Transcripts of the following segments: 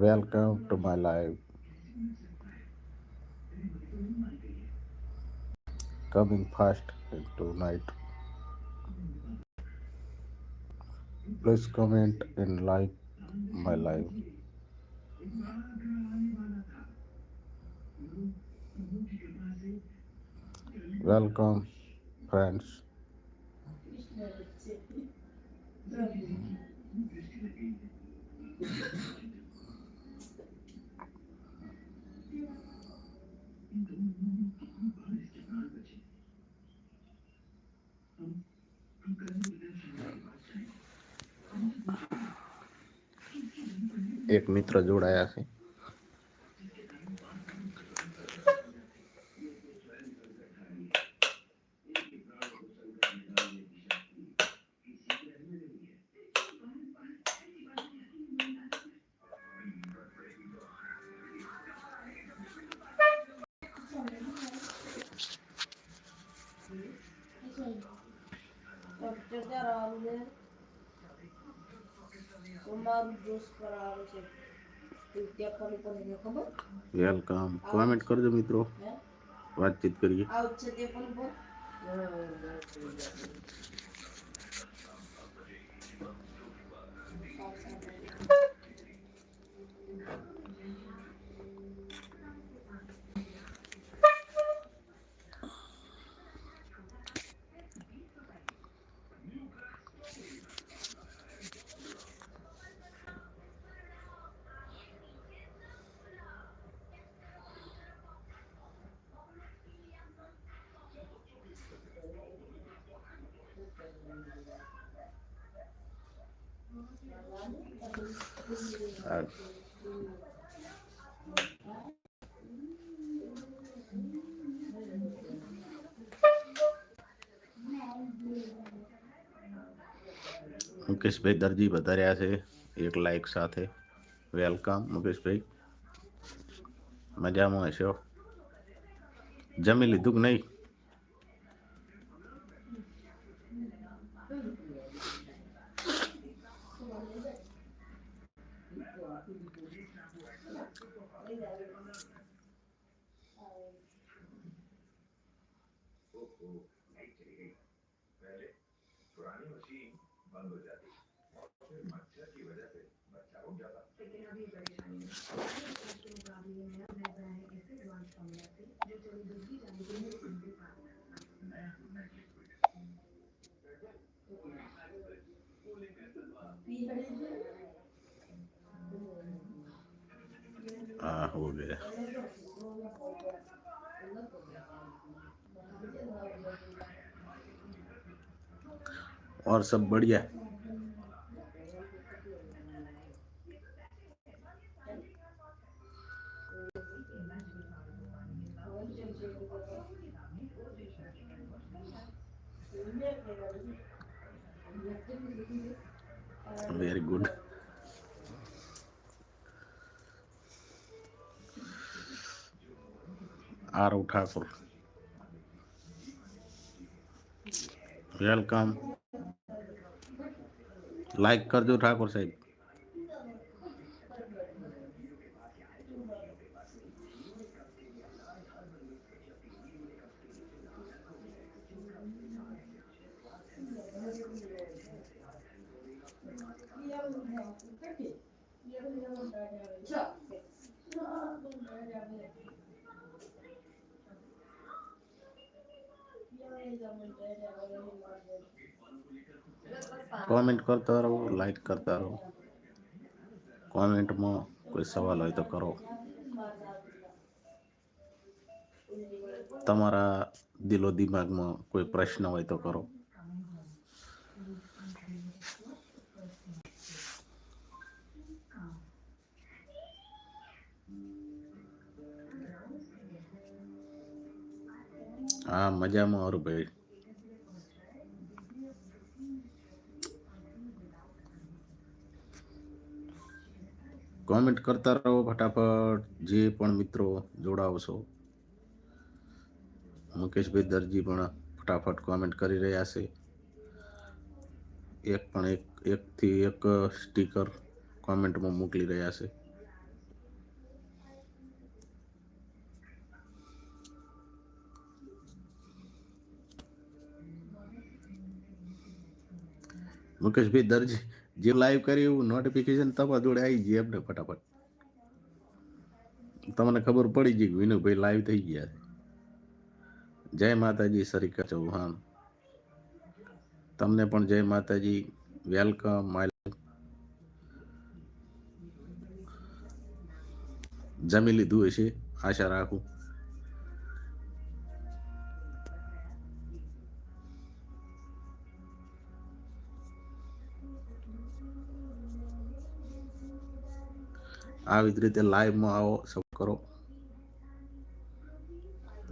Welcome to my life. Coming fast into night. Please comment and like my life. Welcome, friends. એક મિત્ર જોડાયા છે. Welcome. Comment કરજો મિત્રો. વાતચીત કરીએ. મુકેશભાઈ દરજી વધાર્યા છે એક લાઈક સાથે વેલકમ મુકેશભાઈ મજામાં હશો જમી લીધું કે નહીં हाँ हो गया। और सब बढ़िया? very good Aarav Thakor welcome like કરજો ઠાકોર સાહેબ કોમેન્ટ કરતા રહો લાઈક કરતા રહો. કોમેન્ટમાં કોઈ સવાલ હોય તો કરો. તમારા દિલો દિમાગમાં કોઈ પ્રશ્ન હોય તો કરો. હા, મજામાં અરું ભાઈ. કોમેન્ટ કરતા રહો ફટાફટ, જે પણ મિત્રો જોડાવશો. મુકેશભાઈ દરજી પણ ફટાફટ કોમેન્ટ કરી રહ્યા છે. એક પણ એક, એકથી એક સ્ટીકર કોમેન્ટમાં મોકલી રહ્યા છે. મુકેશભાઈ દરજી, જે લાઈવ કર્યું નોટિફિકેશન તમારા જોડે આવી ગઈ એમને ફટાફટ. તમને ખબર પડી ગઈ કે વિનુભાઈ લાઈવ થઈ ગયા છે. જય માતાજી સરિકા ચૌહાણ. તમને પણ જય માતાજી વેલકમ માય જમી લીધું હશે, આશા રાખું. આવી જ રીતે લાઈવમાં આવો સબ કરો.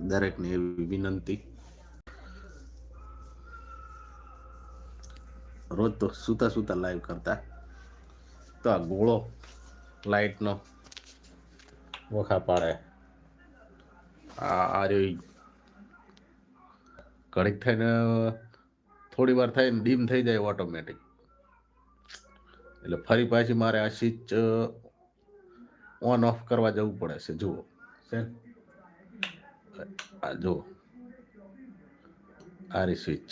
દરેકને એવી વિનંતી. રોજ તો સૂતા સૂતા લાઈવ કરતા. તો આ ગોળો લાઈટનો વખા પાડે. આ આ રહ્યો ઘડીક થઈને, થોડી વાર થઈને ડીમ થઈ જાય ઓટોમેટિક એટલે ફરી પાછી મારે આ સ્વિચ ઓન ઓફ કરવા જવું પડે છે, જુઓ. આ જુઓ. આ રી સ્વિચ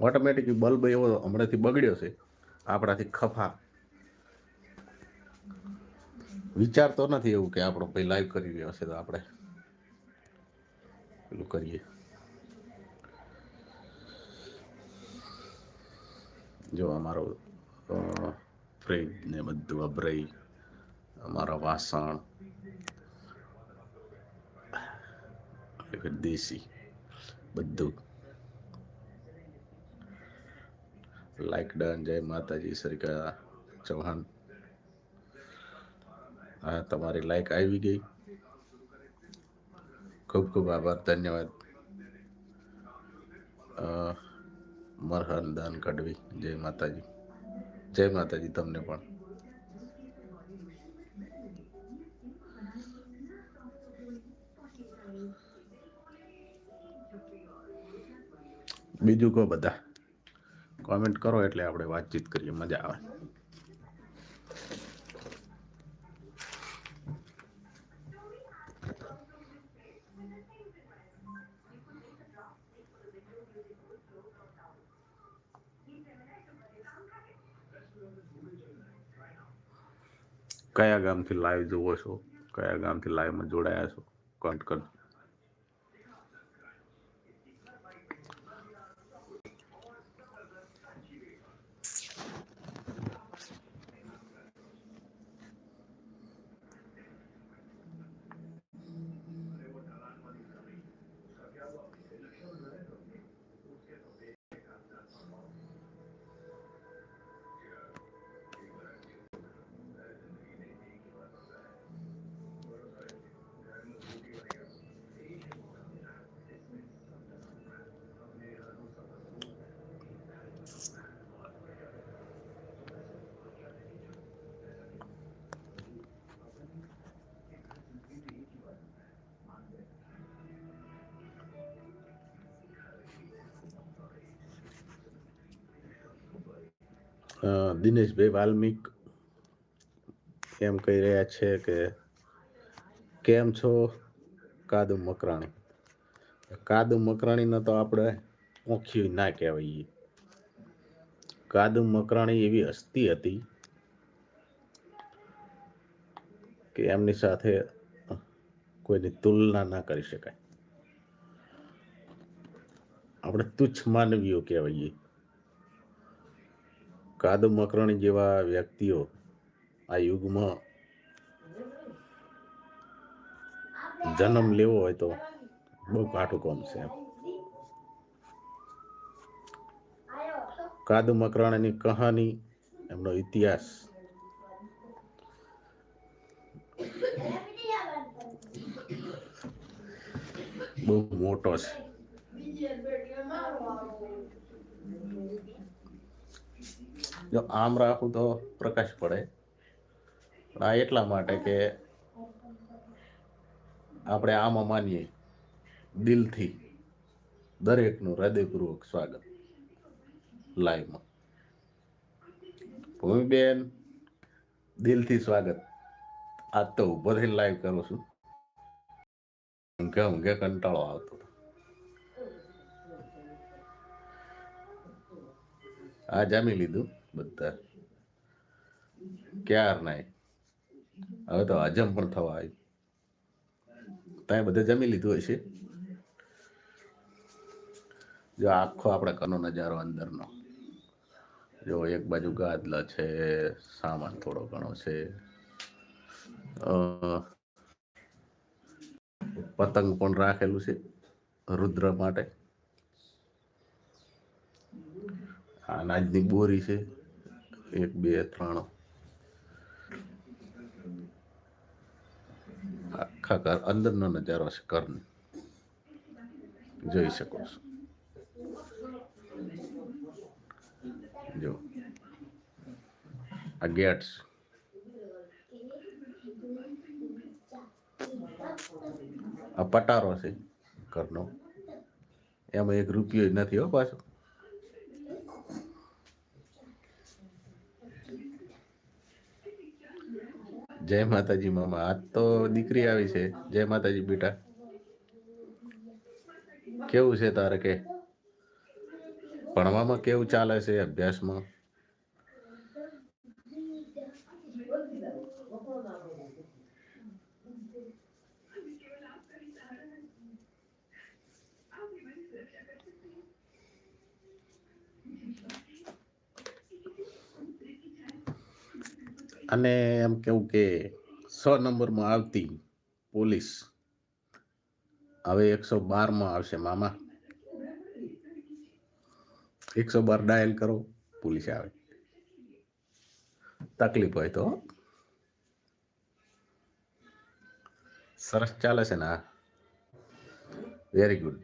ઓટોમેટિક બલ્બ એવો હમણાંથી બગડ્યો છે, આપણાથી ખફા. વિચારતો નથી એવું કે આપણો ભાઈ લાઈવ કરી રહ્યો છે તો આપણે. પેલું કરીએ. જો અમારો ફ્રીજ ને બધું અભરાઈ, અમારા વાસણ દેશી બધું. લાઈક ડન, જય માતાજી સરિકા ચૌહાણ. હા, તમારી લાઈક આવી ગઈ. ખૂબ ખૂબ આભાર, ધન્યવાદ. અ, મરહન દાન કડવી જય માતાજી. જય માતાજી તમને પણ. બીજું કહો બધા. કોમેન્ટ કરો એટલે આપણે વાતચીત કરીએ. મજા આવે. કયા ગામથી લાઈવ જુઓ છો? કયા ગામથી લાઈવમાં જોડાયા છો? કોમેન્ટ કરજો. દિનેશભાઈ વાલ્મિક એમ કહી રહ્યા છે કે, કેમ છો કાદુ મકરાણી? કાદુ મકરાણીને તો આપણે ઓખી ના કહેવાય કાદુ મકરાણી એવી હસ્તી હતી કે એમની સાથે કોઈની તુલના ના કરી શકાય. આપણે તુચ્છ માનવીઓ કહેવાય કાદુ મકરાણી જેવા વ્યક્તિઓ આ યુગમાં જન્મ લેવો હોય તો બહુ કાઠું કોમ છે. કાદુ મકરાણીની કહાની, એમનો ઇતિહાસ બહુ મોટો છે જો આમ રાખું તો પ્રકાશ પડે. પણ આ એટલા માટે કે આપણે આમાં માનીએ. દિલથી દરેકનું હૃદયપૂર્વક સ્વાગત લાઈવમાં. ભૂમિબેન, દિલથી સ્વાગત. આજ તો ઊભો થઈને લાઈવ કરું છું. ઊંઘે ઊંઘે કંટાળો આવતો હતો. આ જામી લીધું. બધા. ક્યાર નાય હવે તો હજમ પણ થવા આવ્યું તમે બધે જમી લીધું હશે? જો આખો આપણે કનો નજારો અંદરનો. જો એક બાજુ ગાદલા છે, સામાન થોડો ઘણો છે. પતંગ પણ રાખેલું છે, રુદ્ર માટે. અનાજની બોરી છે. એક, બે, ત્રણ. આખા ઘર, અંદરનો નજારો છે ઘરનો. જોઈ શકો છો. જો. આ ગેટ આ પટારો છે ઘરનો. એમાં એક રૂપિયો નથી હો પાછો. જય માતાજી મામા. આજ તો દીકરી આવી છે. જય માતાજી બેટા. કેવું છે તારે કે? ભણવામાં કેવું ચાલે છે? અભ્યાસમાં? અને એમ કેવું કે સો નંબરમાં આવતી પોલીસ હવે એકસો બારમાં આવશે મામા. એકસો બાર ડાયલ કરો, પોલીસ આવે. તકલીફ હોય તો. સરસ ચાલે છે ને વેરી ગુડ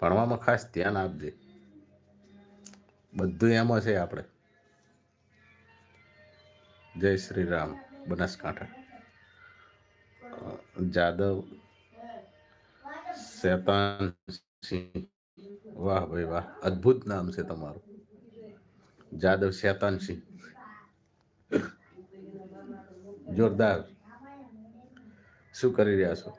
ભણવામાં ખાસ ધ્યાન આપજે. બધું એમાં છે આપણે. જય શ્રી રામ બનાસકાંઠા જાદવ, શેતાન સિંહ. વાહ ભાઈ વાહ, અદ્ભુત નામ છે તમારું. જાદવ, શેતાન સિંહ. જોરદાર. શું કરી રહ્યા છો?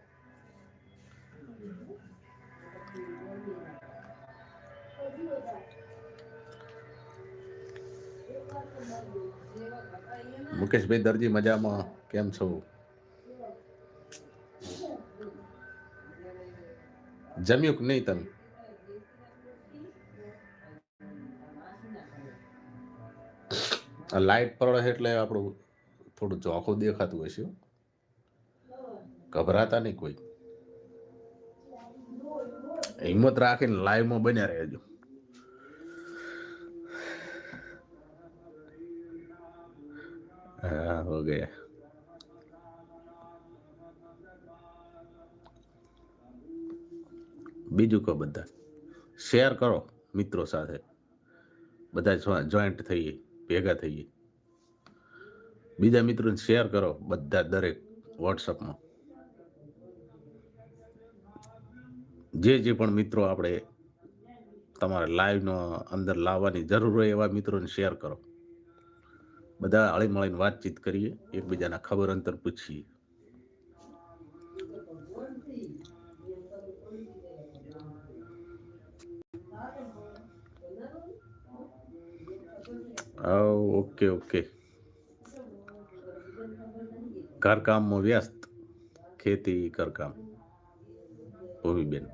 મુકેશભાઈ દરજી મજામાં? કેમ છો? જમ્યું કે નહીં તમે લાઈટ પડે એટલે આપણું થોડું ચોખ્ખું દેખાતું હશે ગભરાતા નહીં કોઈ. હિંમત રાખીને લાઈવમાં બન્યા રહેજો. હા હો ગયા બીજું કહો બધા. શેર કરો મિત્રો સાથે. બધા જોઈન્ટ થઈએ, ભેગા થઈએ. બીજા મિત્રોને શેર કરો બધા દરેક વોટ્સઅપમાં જે જે પણ મિત્રો આપણે તમારે લાઈવનો અંદર લાવવાની જરૂર હોય એવા મિત્રોને શેર કરો. બધા હળી મળીને વાતચીત કરીએ, એકબીજાના ખબર અંતર પૂછીએ. હા ઓકે ઓકે. ઘરકામમાં વ્યસ્ત, ખેતી, ઘરકામ. ભૂમિબેન.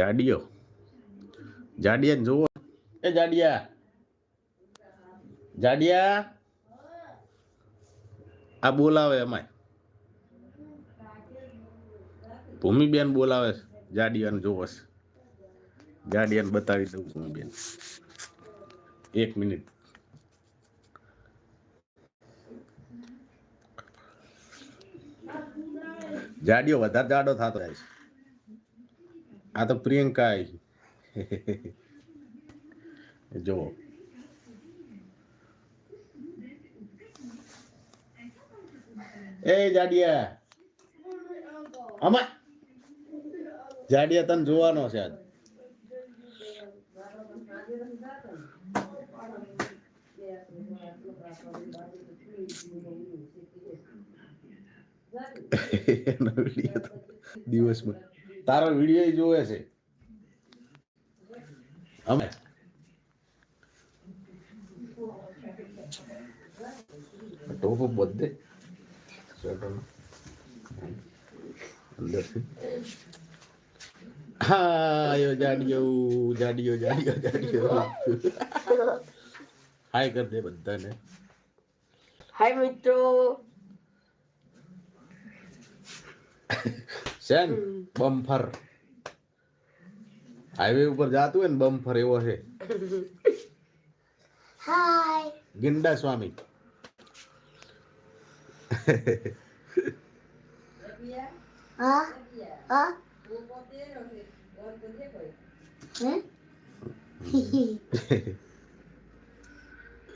જાડિયો. જાડિયા જુઓ એ જાડિયા. જાડિયા. આ બોલાવે અમાય ભૂમિબેન બોલાવે છે. જાડિયાને જોવો જાડિયાને બતાવી દઉં ભૂમિબેન. એક મિનિટ. જાડિયો વધારે જાડો થતો જાય છે. આ તો પ્રિયંકા જુઓ એ જાડિયા આમાં જાડિયા તને જોવાનો છે આજ દિવસમાં તારો વીડિયો જોવે છે. અમે. ટોપ બધે સ્વેટરનો અંદરથી. હા હાય કર દે બધાને. હાય મિત્રો. Shane buffer. હાઈવે ઉપર જાતું હોય ને બમ્ફર એવો છે. ગિંડા સ્વામી.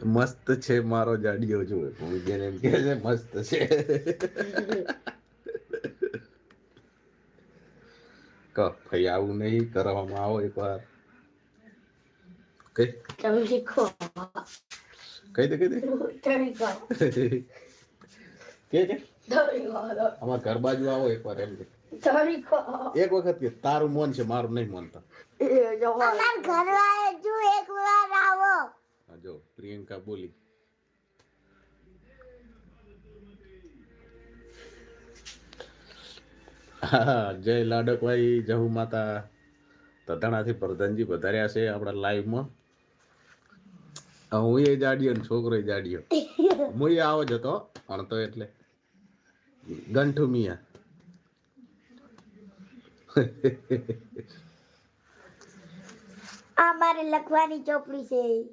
મસ્ત છે મારો જાડિયો જો. જેને એમ કે છે મસ્ત છે. ક ભાઈ આવું નહીં કરવામાં આવો એકવાર. કઈ તમે કઈ દે કઈ દે. કહો. કે કે? અમાર ઘર બાજુ આવો એકવાર એમ કે. તમે એક વખત કે તારું મન છે મારું નહીં મન એ જો એક વાર આવો જો પ્રિયંકા બોલી. હા જય લાડકભાઈ જહુ માતા. તધાણાથી પ્રધાનજી પધાર્યા છે આપણા લાઈવમાં. હું એ જાડિયો ને છોકરો જાડિયો. હું એ આવો જ હતો ભણતો એટલે. ગંઠુ મિયા. આ મારે લખવાની ચોપડી છે.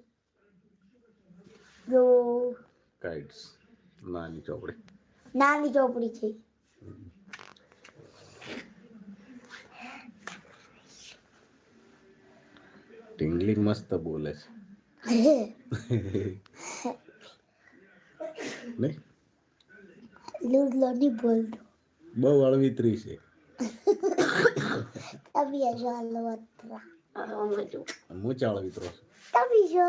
જો. કાઇટ્સ નાની ચોપડી. નાની ચોપડી છે. ટિંગલિંગ મસ્ત બોલે છે નહીં લૂડલો નહીં બોલતો બહુ અળવિતરી છે તમે જો હલવત્રા હું ચાળ વિતરો છું તમે જો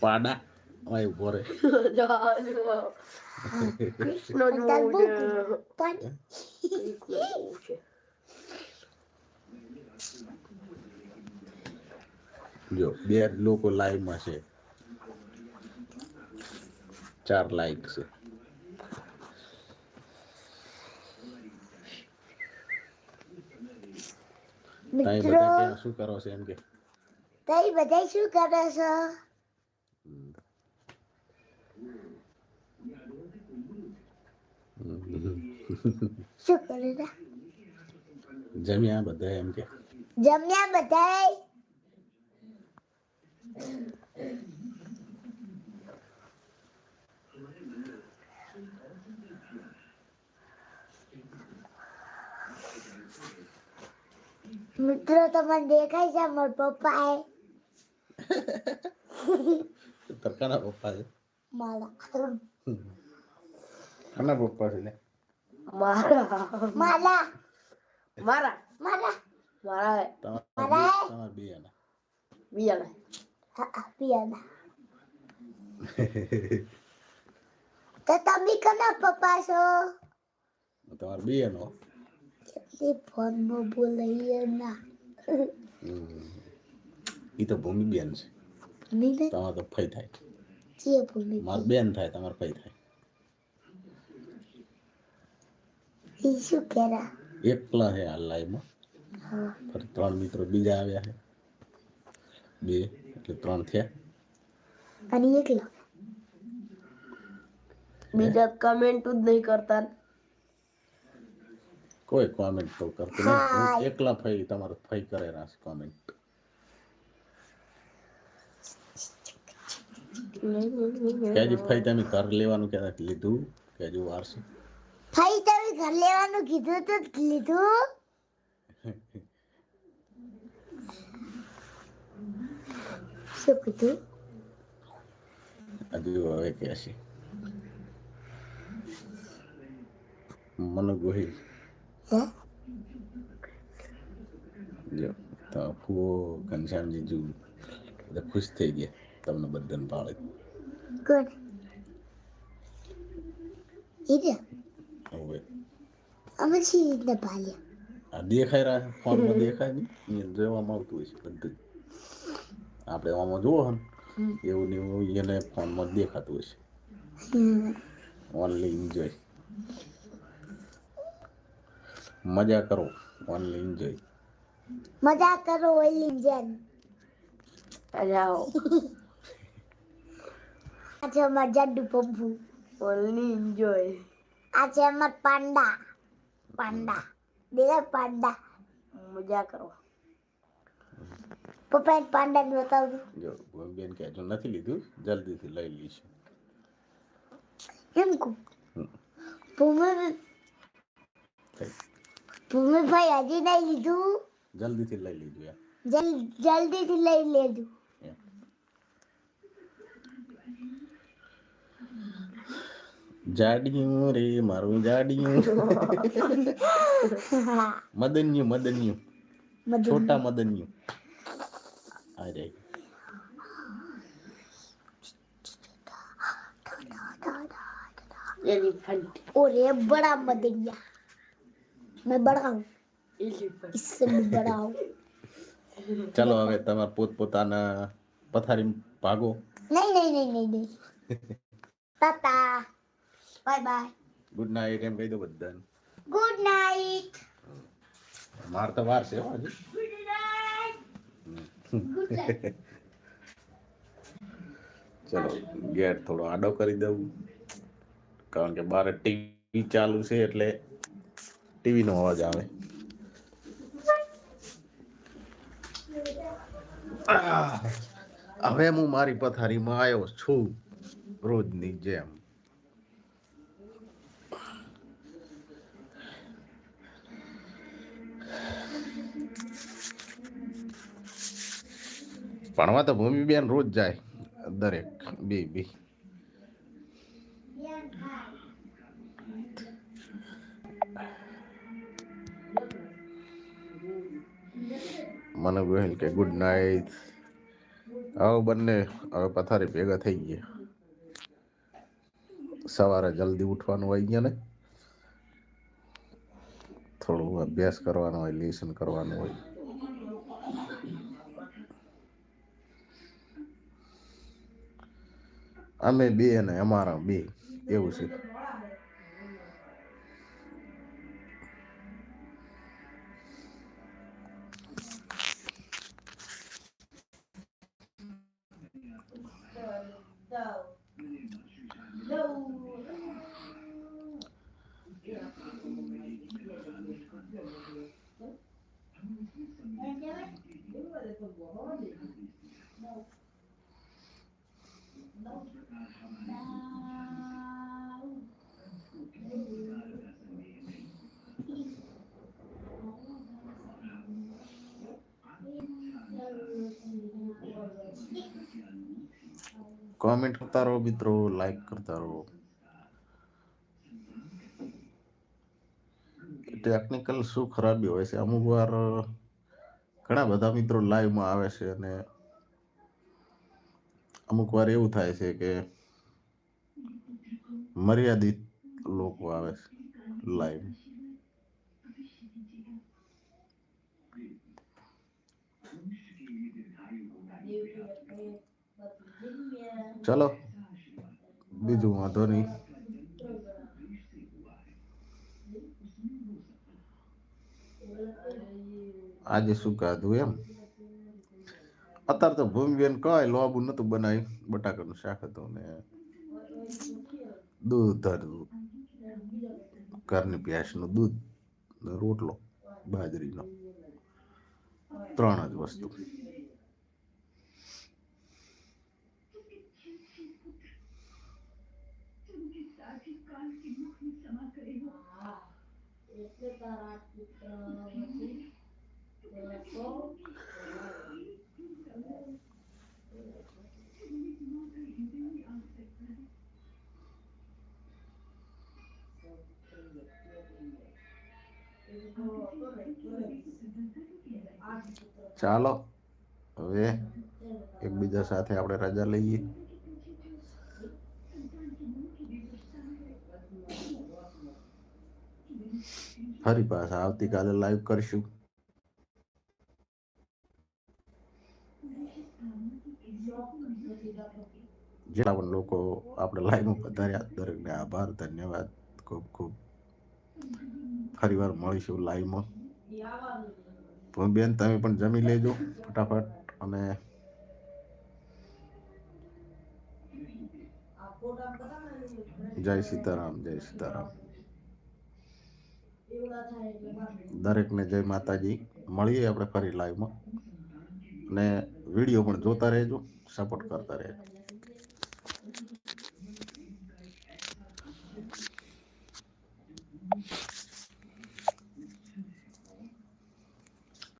પાડા અહીં ઊભો રે પણ જો બે લોકો લાઈવમાં છે ચાર લાઈક છે અહીં મિત્રો બધા ક્યાં શું કરો છે એમ કે તઈ બધા શું કરો છો શું કરે છો? જમ્યા બધા એમ કે. જમ્યા બધા મિત્રો તમને દેખાય છે મારા પપ્પા એ તરકાના પપ્પા છે મારા. આના પપ્પા છે લે મારા. મારા. મારા. મારા તમારા તમારા બે આના. બિયાના હા બિયાના તો તમે કોના પપ્પા છો? તમારા બે નો તે ફોનમાં બોલાઈએ ના. એ તો ભૂમિ બેન છે તમારે તો ફઈ થાય. માર બેન થાય તમારે ફઈ થાય. એ શું કેરા? એકલા છે આ લાઈવમાં? હા ફરી ત્રણ મિત્રો બીજા આવ્યા છે બે એટલે ત્રણ થયા. અને એકલા? બીજા કમેન્ટ જ નહીં કરતા. કોઈ કોમેન્ટ તો કરતું નહીં. હું એકલા ફઈ તમારે ફઈ કરેલા છે કોમેન્ટ કે હજી ફઈ તમે ઘર લેવાનું ક્યારે લીધું? કે હજુ વાર છે ભાઈ તમે ઘર લેવાનું કીધું તો લીધું શું કીધું? હજુ હવે કે છે મને ગોહિલ. હે? જો તો ફુઓ ઘનશ્યામજી જુ બધા ખુશ થઈ ગયા તમને બધાને ભાળે કોણ? અમે છી રીતના પાલ્યા આ દેખાય રહ્યા ફોનમાં દેખાય નહીં. એ જોવામાં આવતું હોય છે બધું આપણે આમાં જોવો હે ને, એવું ને એવું એને ફોનમાં દેખાતું હોય છે ઓનલી એન્જોય મજા કરો ઓનલી એન્જોય મજા કરો ઓનલી એન્જોય જાઓ. અચ્છા મજા પપ્પુ. ઓનલી એન્જોય આ છે અમાર પાંડા. પાંડા. દેખા પાંડા. મજા કરો. પપ્પા એક પાંડા ને બતાવજો જો બેન કે જો નથી લીધું જલ્દીથી લઈ લઈશું. એમ કહું? ભૂમિ ભૂમિભાઈ હજી નહીં લીધું. જલ્દીથી લઈ લીધું જલ્દીથી લઈ લેજો. જાડિયું રે મારું જાડિયું મદન્યું મદન્યું છોટા મદન્યું અરે एलिफेंट ओरे बड़ा मदरिया मैं बड़ा हूँ एलिफेंट इससे भी बड़ा हूँ ચાલો હવે તમારા પોતપોતાના પથારી ભાગો नहीं नहीं नहीं नहीं नहीं Tata by bye good night એમ કહી દો બધાને. ગુડ નાઈટ માર તો વાર છે હજુ ગુડ નાઈટ ચલો ગેટ થોડો આડો કરી દઉં. કારણ કે બહાર ટીવી ચાલુ છે એટલે ટીવીનો અવાજ આવે. હવે હું મારી પથારીમાં આવ્યો છું રોજની જેમ. ભણવા તો ભૂમિબેન રોજ જાય, દરેક, બે બે. મને ગોહિલ કે ગુડ નાઇટ આવો બંને, હવે પથારી ભેગા થઈ ગયા. સવારે જલ્દી ઉઠવાનું હોય ગયા ને? થોડું અભ્યાસ કરવાનો હોય લેસન કરવાનું હોય. અમે બે અને અમારા બે એવું છે. કોમેન્ટ કરતા રહો મિત્રો લાઈક કરતા રહો. ટેકનિકલ શું ખરાબી હોય છે? અમુક વાર ઘણા બધા મિત્રો લાઈવમાં આવે છે અને અમુક વાર એવું થાય છે કે મર્યાદિત લોકો આવે છે લાઈવ ચલો. બીજું વાંધો નહીં. આજે શું ખાધું એમ? અત્યારે તો ભૂમિબેન કઈ લોબુ નતું બનાવ્યું. બટાકાનું શાક હતું ને દૂધ હતું. ઘરની પ્યાસનું દૂધ રોટલો, બાજરીનો. ત્રણ જ વસ્તુ. ચાલો હવે એકબીજા સાથે આપણે રજા લઈએ. ફરી પાછા આવતીકાલે લાઈવ કરશું. જેટલા પણ લોકો આપણે લાઈવમાં પધાર્યા દરેકને આભાર, ધન્યવાદ, ખૂબ ખૂબ. ફરીવાર મળીશું લાઈવમાં બેન, તમે પણ જમી લેજો ફટાફટ અને જય સીતારામ જય સીતારામ એવડા થાય એટલે બાકી દરેકને જય માતાજી. મળીએ આપણે ફરી લાઈવમાં અને વીડિયો પણ જોતા રહેજો સપોર્ટ કરતા રહેજો.